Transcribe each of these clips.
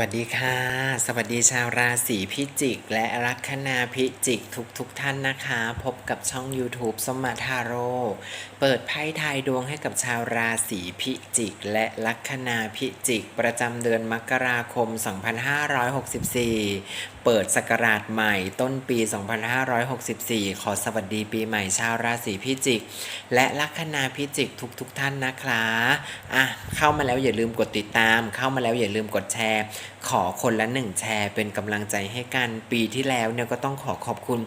วัสดีค่ะ สวัสดีชาวราศีพิจิก และลัคนาพิจิกทุกทุกท่านนะคะ พบกับช่อง YouTube สมมาทาโร่เปิดไพ่ทายดวงให้กับชาวราศีพิจิก และลัคนาพิจิก ประจำเดือนมกราคม 2564 เปิดสกราชใหม่ต้นปี 2564 ขอสวัสดีปีใหม่ชาวราศีพิจิก และลัคนาพิจิกทุกๆทท่านนะคะอะเข้ามาแล้วอย่าลืมกดติดตาม เข้ามาแล้วอย่าลืมกดแชร์ ขอคนละหนึ่งแชร์ เป็นกำลังใจให้กันปีที่แล้วเนี่ยก็ต้องขอขอบคุณ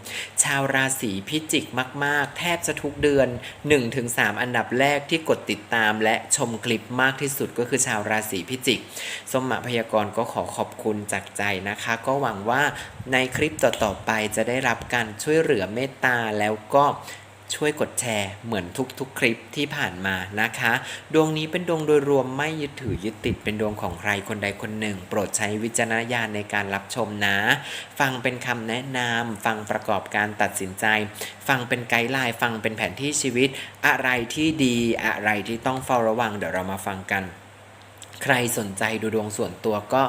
ชาวราศีพิจิกมาก ๆ แทบจะทุกเดือน 1-3 อันดับแรกที่กดติดตามและชมคลิปมากที่สุดก็คือชาวราศีพิจิก สมมาพยากรณ์ก็ขอขอบคุณจากใจนะคะ ก็หวังว่าในคลิปต่อๆไปจะได้รับการช่วยเหลือเมตตาแล้วก็ช่วยกดแชร์เหมือนทุกๆ คลิปที่ผ่านมานะคะ ดวงนี้เป็นดวงโดยรวมไม่ยึดถือยึดติดเป็นดวงของใครคนใดคนหนึ่ง โปรดใช้วิจารณญาณในการรับชมนะ ฟังเป็นคำแนะนำฟังประกอบการตัดสินใจ ฟังเป็นไกด์ไลน์ฟังเป็นแผนที่ชีวิต อะไรที่ดีอะไรที่ต้องเฝ้าระวังเดี๋ยวเรามาฟังกัน ใครสนใจดูดวงส่วนตัวก็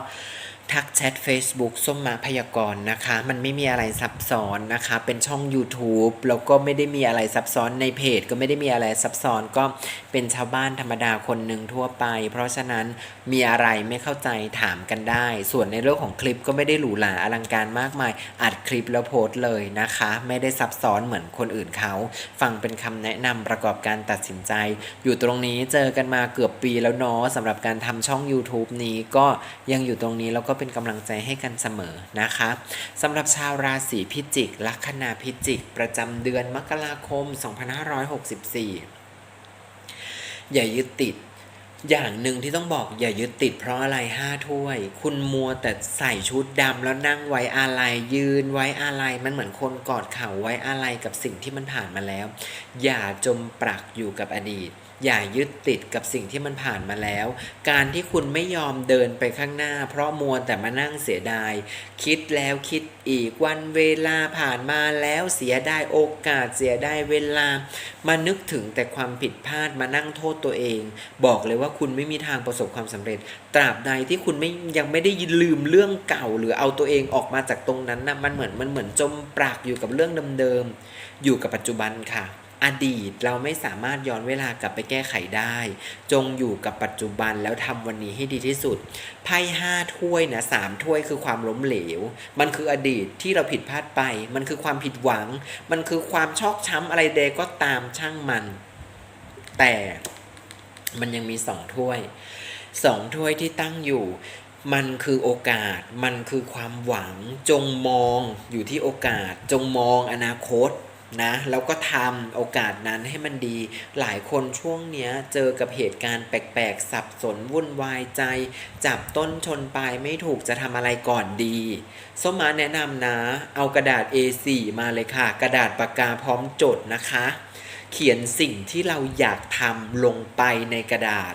ทักแชท Facebook ส้มมาพยากรณ์นะคะ มันไม่มีอะไรซับซ้อนนะคะ เป็นช่อง YouTube แล้วก็ไม่ได้มีอะไรซับซ้อนในเพจ ก็ไม่ได้มีอะไรซับซ้อนก็เป็นชาวบ้านธรรมดาคนหนึ่งทั่วไป เพราะฉะนั้นมีอะไรไม่เข้าใจถามกันได้ ส่วนในเรื่องของคลิปก็ไม่ได้หรูหราอลังการมากมาย อัดคลิปแล้วโพสต์เลยนะคะ ไม่ได้ซับซ้อนเหมือนคนอื่นเขา ฟังเป็นคำแนะนำประกอบการตัดสินใจ อยู่ตรงนี้เจอกันมาเกือบปีแล้วเนาะสำหรับการทำช่อง YouTube นี้ก็ยังอยู่ตรงนี้แล้วก็เป็นกำลังใจให้กันเสมอนะคะสำหรับชาวราศีพิจิก ลัคนาพิจิก ประจำเดือนมกราคม 2564 อย่ายึดติดอย่างหนึ่งที่ต้องบอกอย่ายึดติดเพราะอะไรห้าถ้วย คุณมัวแต่ใส่ชุดดำแล้วนั่งไว้อาลัยยืนไว้อาลัยมันเหมือนคนกอดเข่าไว้อาลัยกับสิ่งที่มันผ่านมาแล้ว อย่าจมปลักอยู่กับอดีต อย่ายึดติดกับสิ่งที่มันผ่านมาแล้ว การที่คุณไม่ยอมเดินไปข้างหน้า เพราะมัวแต่มานั่งเสียดาย คิดแล้วคิดอีกวันเวลาผ่านมาแล้วเสียได้โอกาสเสียได้เวลา มานึกถึงแต่ความผิดพลาดมานั่งโทษตัวเอง บอกเลยว่าคุณไม่มีทางประสบความสำเร็จ ตราบใดที่คุณไม่ยังไม่ได้ลืมเรื่องเก่า หรือเอาตัวเองออกมาจากตรงนั้นนะมันเหมือนมันเหมือนจมปลักอยู่กับเรื่องเดิมๆอยู่กับปัจจุบันค่ะ อดีตเราไม่สามารถย้อนเวลากลับไปแก้ไขได้ จงอยู่กับปัจจุบันแล้วทำวันนี้ให้ดีที่สุด ไพ่ห้าถ้วยนะสามถ้วยคือความล้มเหลว มันคืออดีตที่เราผิดพลาดไป มันคือความผิดหวัง มันคือความชอกช้ำอะไรใดก็ตามช่างมัน แต่มันยังมีสองถ้วยสองถ้วยที่ตั้งอยู่มันคือโอกาส มันคือความหวัง จงมองอยู่ที่โอกาส จงมองอนาคต นะแล้วก็ทำโอกาสนั้นให้มันดี หลายคนช่วงเนี้ยเจอกับเหตุการณ์แปลกๆ สับสนวุ่นวายใจ จับต้นชนปลายไม่ถูกจะทำอะไรก่อนดีส้มมาแนะนำนะ เอากระดาษ A4 มาเลยค่ะ กระดาษปากกาพร้อมจดนะคะ เขียนสิ่งที่เราอยากทำลงไปในกระดาษ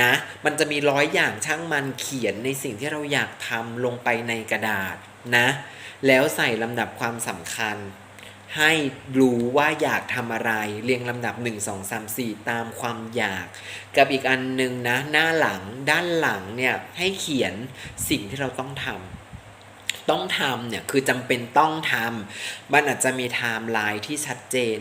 นะ มันจะมีร้อยอย่างช่างมันเขียนในสิ่งที่เราอยากทำลงไปในกระดาษนะ แล้วใส่ลำดับความสำคัญ ให้รู้ว่าอยากทำอะไรเรียงลำดับ 1 2 3 4 ตามความอยาก กับอีกอันหนึ่งนะหน้าหลังด้านหลังเนี่ยให้เขียนสิ่งที่เราต้องทำต้องทำเนี่ยคือจำเป็นต้องทำมันอาจจะมีไทม์ไลน์ที่ชัดเจน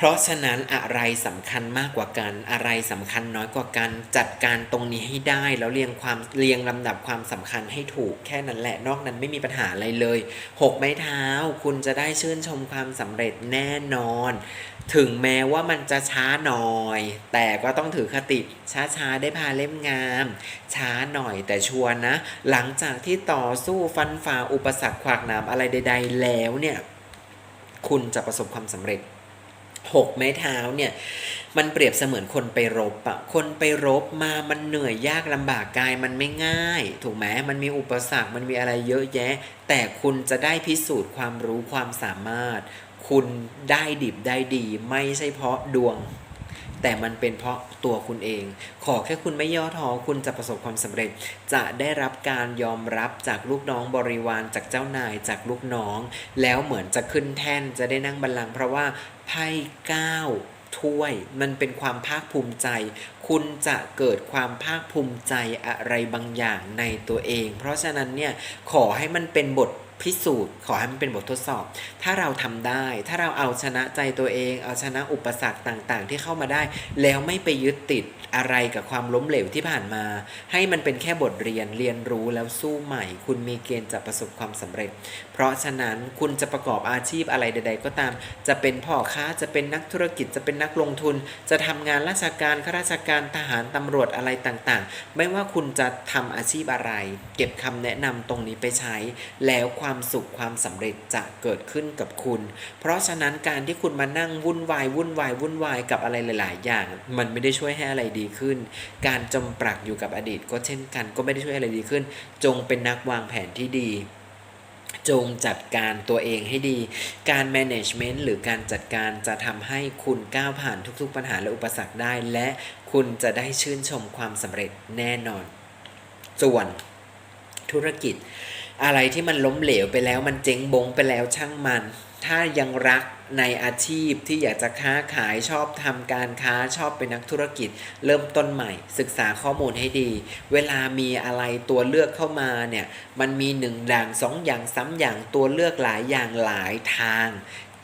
เพราะฉะนั้นอะไรสำคัญมากกว่ากัน อะไรสำคัญน้อยกว่ากัน จัดการตรงนี้ให้ได้ แล้วเรียงความเรียงลำดับความสำคัญให้ถูกแค่นั้นแหละ นอกนั้นไม่มีปัญหาอะไรเลยหกไม้เท้า คุณจะได้ชื่นชมความสำเร็จแน่นอน ถึงแม้ว่ามันจะช้าหน่อย แต่ก็ต้องถือคติช้าๆได้พาเล่มงาม ช้าหน่อยแต่ชัวร์นะ หลังจากที่ต่อสู้ฟันฝ่าอุปสรรคขวากหนามอะไรใด ๆ แล้วเนี่ย คุณจะประสบความสำเร็จ หกไม้เท้าเนี่ยมันเปรียบเสมือนคนไปรบอะคนไปรบมามันเหนื่อยยากลำบากกายมันไม่ง่าย ถูกไหมมันมีอุปสรรคมันมีอะไรเยอะแยะ แต่คุณจะได้พิสูจน์ความรู้ความสามารถ คุณได้ดิบได้ดี ไม่ใช่เพราะดวง แต่มันเป็นเพราะตัวคุณเอง ขอแค่คุณไม่ย่อท้อคุณจะประสบความสำเร็จ จะได้รับการยอมรับจากลูกน้องบริวารจากเจ้านายจากลูกน้อง แล้วเหมือนจะขึ้นแท่นจะได้นั่งบัลลังก์เพราะว่า ไพ่เก้าถถ้วย มันเป็นความภาคภูมิใจ คุณจะเกิดความภาคภูมิใจอะไรบางอย่างในตัวเอง เพราะฉะนั้นเนี่ยขอให้มันเป็นบทพิสูจน์ขอให้มันเป็นบททดสอบ ถ้าเราทำได้ ถ้าเราเอาชนะใจตัวเอง เอาชนะอุปสรรคต่างๆ ที่เข้ามาได้ แล้วไม่ไปยึดติดอะไรกับความล้มเหลวที่ผ่านมา ให้มันเป็นแค่บทเรียนเรียนรู้แล้วสู้ใหม่ คุณมีเกณฑ์จะประสบความสำเร็จ เพราะฉะนั้นคุณจะประกอบอาชีพอะไรใด ๆ ก็ตาม จะเป็นพ่อค้าจะเป็นนักธุรกิจจะเป็นนักลงทุน จะทำงานราชการข้าราชการทหารตำรวจอะไรต่างๆ ไม่ว่าคุณจะทำอาชีพอะไร เก็บคำแนะนำตรงนี้ไปใช้ แล้วความสุขความสำเร็จจะเกิดขึ้นกับคุณ เพราะฉะนั้นการที่คุณมานั่งวุ่นวายวุ่นวายวุ่นวายกับอะไรหลาย ๆ อย่าง มันไม่ได้ช่วยให้อะไรดีขึ้น การจมปลักอยู่กับอดีตก็เช่นกัน ก็ไม่ได้ช่วยอะไรดีขึ้น จงเป็นนักวางแผนที่ดี จงจัดการตัวเองให้ดี การ management หรือการจัดการจะทำให้คุณก้าวผ่านทุกๆปัญหาและอุปสรรคได้ และคุณจะได้ชื่นชมความสำเร็จแน่นอน ส่วนธุรกิจ อะไรที่มันล้มเหลวไปแล้วมันเจ๊งบงไปแล้วช่างมัน ถ้ายังรัก ในอาชีพที่อยากจะค้าขายชอบทำการค้าชอบเป็นนักธุรกิจ เริ่มต้นใหม่ ศึกษาข้อมูลให้ดี เวลามีอะไรตัวเลือกเข้ามาเนี่ยมันมีหนึ่งอย่างสองอย่างซ้ำอย่างตัวเลือกหลายอย่างหลายทาง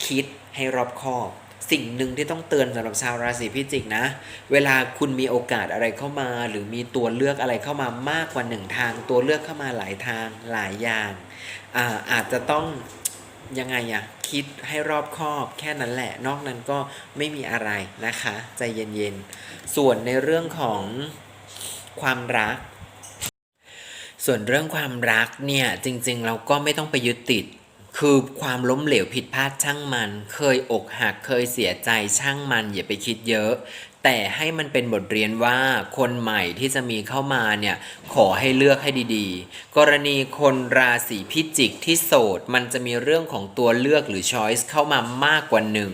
คิดให้รอบคอบสิ่งหนึ่งที่ต้องเตือนสำหรับชาวราศีพิจิกนะ เวลาคุณมีโอกาสอะไรเข้ามา หรือมีตัวเลือกอะไรเข้ามามากกว่าหนึ่งทาง ตัวเลือกเข้ามาหลายทางหลายอย่างอาอาจจะต้อง ยังไงอะคิดให้รอบคอบแค่นั้นแหละ นอกนั้นก็ไม่มีอะไรนะคะ ใจเย็นๆ ส่วนในเรื่องของความรัก ส่วนเรื่องความรักเนี่ยจริงๆ เราก็ไม่ต้องไปยึดติด คือความล้มเหลวผิดพลาดช่างมัน เคยอกหักเคยเสียใจช่างมันอย่าไปคิดเยอะ แต่ให้มันเป็นบทเรียนว่าคนใหม่ที่จะมีเข้ามาเนี่ยขอให้เลือกให้ดีๆ กรณีคนราศีพิจิกที่โสด มันจะมีเรื่องของตัวเลือกหรือ choice เข้ามามากกว่าหนึ่ง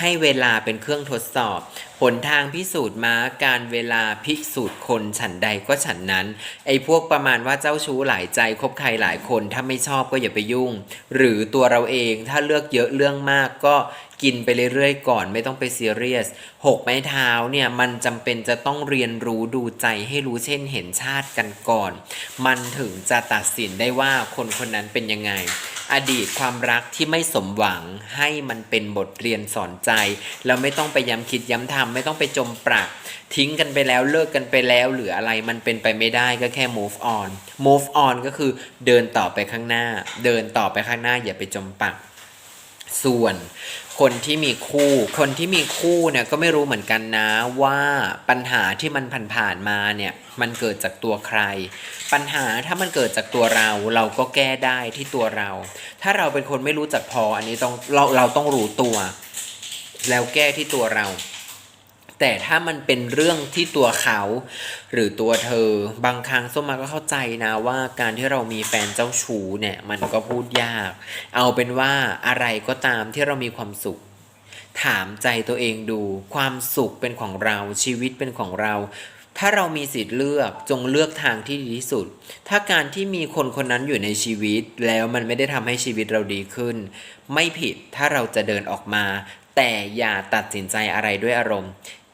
ให้เวลาเป็นเครื่องทดสอบหนทางพิสูจน์ม้าการเวลาพิสูจน์คนฉันใดก็ฉันนั้น ไอ้พวกประมาณว่าเจ้าชู้หลายใจคบใครหลายคนถ้าไม่ชอบก็อย่าไปยุ่ง หรือตัวเราเองถ้าเลือกเยอะเรื่องมากก็กินไปเรื่อยๆก่อนไม่ต้องไปซีเรียสหกไม้เท้าเนี่ยมันจำเป็นจะต้องเรียนรู้ดูใจให้รู้เช่นเห็นชาติกันก่อน มันถึงจะตัดสินได้ว่าคนคนนั้นเป็นยังไง อดีตความรักที่ไม่สมหวังให้มันเป็นบทเรียนสอนใจแล้วไม่ต้องไปย้ำคิดย้ำทำไม่ต้องไปจมปลัก ทิ้งกันไปแล้วเลิกกันไปแล้วหรืออะไรมันเป็นไปไม่ได้ก็แค่ move on move on ก็คือเดินต่อไปข้างหน้า เดินต่อไปข้างหน้าอย่าไปจมปัก ส่วนคนที่มีคู่ คนที่มีคู่เนี่ยก็ไม่รู้เหมือนกันนะว่าปัญหาที่มันผ่านๆมาเนี่ยมันเกิดจากตัวใคร ปัญหาถ้ามันเกิดจากตัวเราเราก็แก้ได้ที่ตัวเรา ถ้าเราเป็นคนไม่รู้จักพออันนี้ต้องเราเราต้องรู้ตัว แล้วแก้ที่ตัวเรา แต่ถ้ามันเป็นเรื่องที่ตัวเขา หรือตัวเธอบางครั้งส้มมาก็เข้าใจนะว่าการที่เรามีแฟนเจ้าชู้เนี่ยมันก็พูดยาก เอาเป็นว่าอะไรก็ตามที่เรามีความสุข ถามใจตัวเองดู ความสุขเป็นของเราชีวิตเป็นของเรา ถ้าเรามีสิทธิ์เลือกจงเลือกทางที่ดีที่สุด ถ้าการที่มีคนคนนั้นอยู่ในชีวิต แล้วมันไม่ได้ทำให้ชีวิตเราดีขึ้น ไม่ผิดถ้าเราจะเดินออกมา แต่อย่าตัดสินใจอะไรด้วยอารมณ์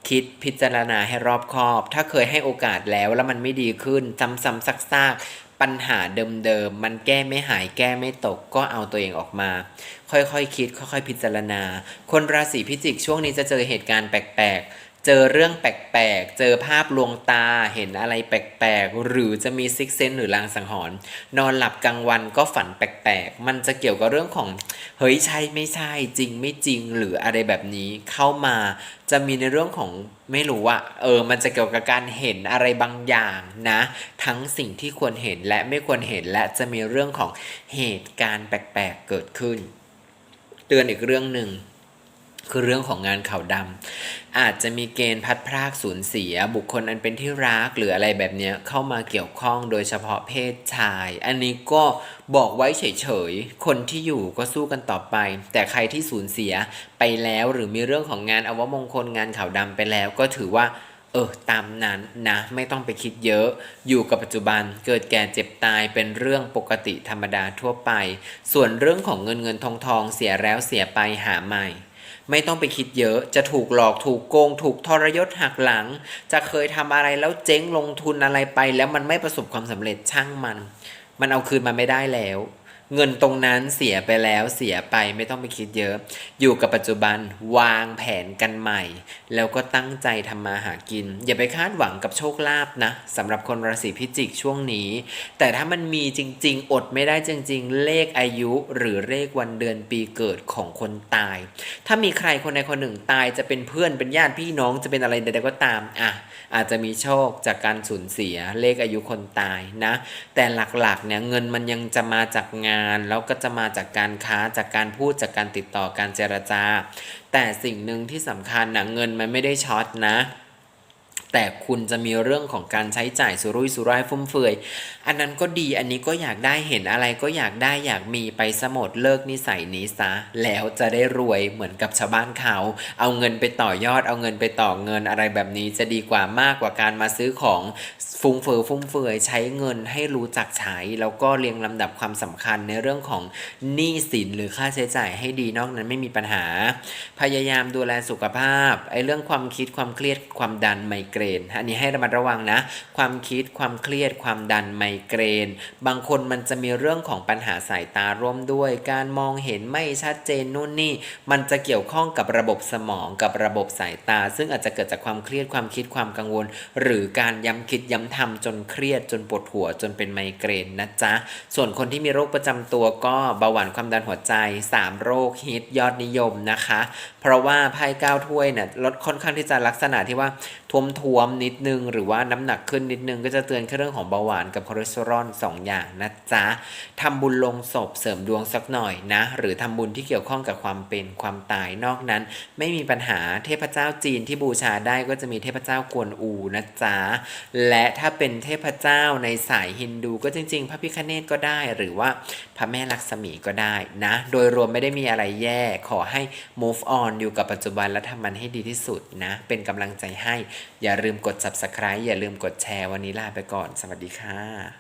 คิดพิจารณาให้รอบคอบ ถ้าเคยให้โอกาสแล้วแล้วมันไม่ดีขึ้น ซ้ำๆซากๆ ปัญหาเดิมๆ มันแก้ไม่หายแก้ไม่ตกก็เอาตัวเองออกมา ค่อยๆคคิด ค่อยๆ พิจารณา คนราศีพิจิกช่วงนี้จะเจอเหตุการณ์แปลกๆ เจอเรื่องแปลกๆ เจอภาพลวงตา เห็นอะไรแปลกๆ หรือจะมีซิกเซนหรือลางสังหรณ์ นอนหลับกลางวันก็ฝันแปลกๆ มันจะเกี่ยวกับเรื่องของ เฮ้ยใช่ไม่ใช่จริงไม่จริงหรืออะไรแบบนี้เข้ามา จะมีในเรื่องของไม่รู้ว่าเออ มันจะเกี่ยวกับการเห็นอะไรบางอย่างนะ ทั้งสิ่งที่ควรเห็นและไม่ควรเห็นและจะมีเรื่องของเหตุการณ์แปลกๆ เกิดขึ้น เตือนอีกเรื่องหนึ่ง คือเรื่องของงานข่าวดำอาจจะมีเกณฑ์พัดพรากสูญเสีย บุคคลอันเป็นที่รักหรืออะไรแบบเนี้ยเข้ามาเกี่ยวข้องโดยเฉพาะเพศชาย อันนี้ก็บอกไว้เฉยๆ คนที่อยู่ก็สู้กันต่อไป แต่ใครที่สูญเสียไปแล้วหรือมีเรื่องของงานอวมงคลงานข่าวดำไปแล้วก็ถือว่าเออตามนั้นนะไม่ต้องไปคิดเยอะ อยู่กับปัจจุบันเกิดแก่เจ็บตายเป็นเรื่องปกติธรรมดาทั่วไป ส่วนเรื่องของเงินเงินทองทองเสียแล้วเสียไปหาใหม่ ไม่ต้องไปคิดเยอะ จะถูกหลอกถูกโกง ถูกทรยศหักหลัง จะเคยทำอะไรแล้วเจ๊งลงทุนอะไรไป แล้วมันไม่ประสบความสำเร็จช่างมัน มันเอาคืนมาไม่ได้แล้ว เงินตรงนั้นเสียไปแล้วเสียไปไม่ต้องไปคิดเยอะ อยู่กับปัจจุบันวางแผนกันใหม่ แล้วก็ตั้งใจทำมาหากิน อย่าไปคาดหวังกับโชคลาภนะสำหรับคนราศีพิจิกช่วงนี้ แต่ถ้ามันมีจริง ๆ อดไม่ได้จริง ๆ เลขอายุหรือเลขวันเดือนปีเกิดของคนตาย ถ้ามีใครคนใดคนหนึ่งตายจะเป็นเพื่อนเป็นญาติพี่น้องจะเป็นอะไรใดๆก็ตามอะอาจจะมีโชคจากการสูญเสียเลขอายุคนตายนะ แต่หลักๆเนี่ยเงินมันยังจะมาจากงานแล้วก็จะมาจากการค้าจากการพูดจากการติดต่อการเจรจา แต่สิ่งหนึ่งที่สำคัญนะเงินมันไม่ได้ช็อตนะ แต่คุณจะมีเรื่องของการใช้จ่ายสุรุ่ยสุร่ายฟุ่มเฟือย อันนั้นก็ดีอันนี้ก็อยากได้เห็นอะไรก็อยากได้อยากมีไปสมดเลิกนิสัยนี้ซะ แล้วจะได้รวยเหมือนกับชาวบ้านเขา เอาเงินไปต่อยอดเอาเงินไปต่อเงินอะไรแบบนี้จะดีกว่ามากกว่าการมาซื้อของฟุ่มเฟือยฟุ่มเฟือยใช้เงินให้รู้จักใช้ แล้วก็เรียงลำดับความสำคัญในเรื่องของหนี้สินหรือค่าใช้จ่ายให้ดีนอกนั้นไม่มีปัญหา พยายามดูแลสุขภาพไอ้เรื่องความคิดความเครียดความดันไมเกรน อันนี้ให้ระมัดระวังนะ ความคิด ความเครียด ความดันไมเกรน บางคนมันจะมีเรื่องของปัญหาสายตาร่วมด้วย การมองเห็นไม่ชัดเจนนู่นนี่ มันจะเกี่ยวข้องกับระบบสมองกับระบบสายตา ซึ่งอาจจะเกิดจากความเครียด ความคิด ความกังวล หรือการย้ำคิดย้ำทำจนเครียดจนปวดหัวจนเป็นไมเกรนนะจ๊ะ ส่วนคนที่มีโรคประจำตัวก็เบาหวานความดันหัวใจ 3 โรคฮิตยอดนิยมนะคะ เพราะว่าไพ่เก้าถ้วยเนี่ยลดค่อนข้างที่จะลักษณะที่ว่า ทวมทวมๆนิดนึง หรือว่าน้ำหนักขึ้นนิดนึง ก็จะเตือนแค่เรื่องของเบาหวานกับคอเลสเตอรอล2อย่างนะจ๊ะทำบุญลงศพเสริมดวงสักหน่อยนะ หรือทำบุญที่เกี่ยวข้องกับความเป็นความตายนอกนั้น ไม่มีปัญหาเทพเจ้าจีนที่บูชาได้ก็จะมีเทพเจ้ากวนอูนะจ๊ะและถ้าเป็นเทพเจ้าในสายฮินดูก็จริง ๆ พระพิฆเนศก็ได้หรือว่าพระแม่ลักษมีก็ได้นะ โดยรวมไม่ได้มีอะไรแย่ขอให้ move on อยู่กับปัจจุบันและทำมันให้ดีที่สุดนะ เป็นกำลังใจให้อย่าลืมกด subscribe อย่าลืมกดแชร์วันนี้ลาไปก่อน สวัสดีค่ะ